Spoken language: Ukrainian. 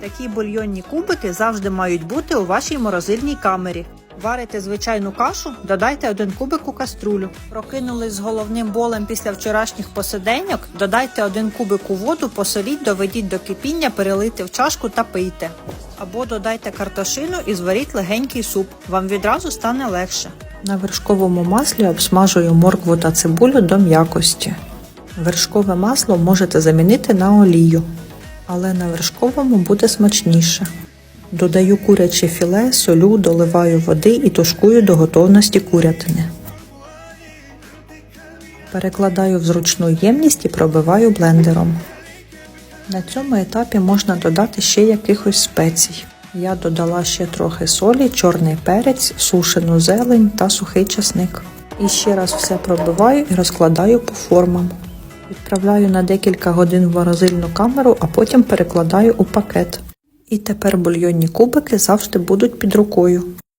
Такі бульйонні кубики завжди мають бути у вашій морозильній камері. Варите звичайну кашу, додайте один кубик у каструлю. Прокинулись з головним болем після вчорашніх посиденьок, додайте один кубик у воду, посоліть, доведіть до кипіння, перелийте в чашку та пийте. Або додайте картошину і зваріть легенький суп. Вам відразу стане легше. На вершковому маслі обсмажую моркву та цибулю до м'якості. Вершкове масло можете замінити на олію, але на вершковому буде смачніше. Додаю куряче філе, солю, доливаю води і тушкую до готовності курятини. Перекладаю в зручну ємність і пробиваю блендером. На цьому етапі можна додати ще якихось спецій. Я додала ще трохи солі, чорний перець, сушену зелень та сухий часник. І ще раз все пробиваю і розкладаю по формам. Відправляю на декілька годин в морозильну камеру, а потім перекладаю у пакет. І тепер бульйонні кубики завжди будуть під рукою.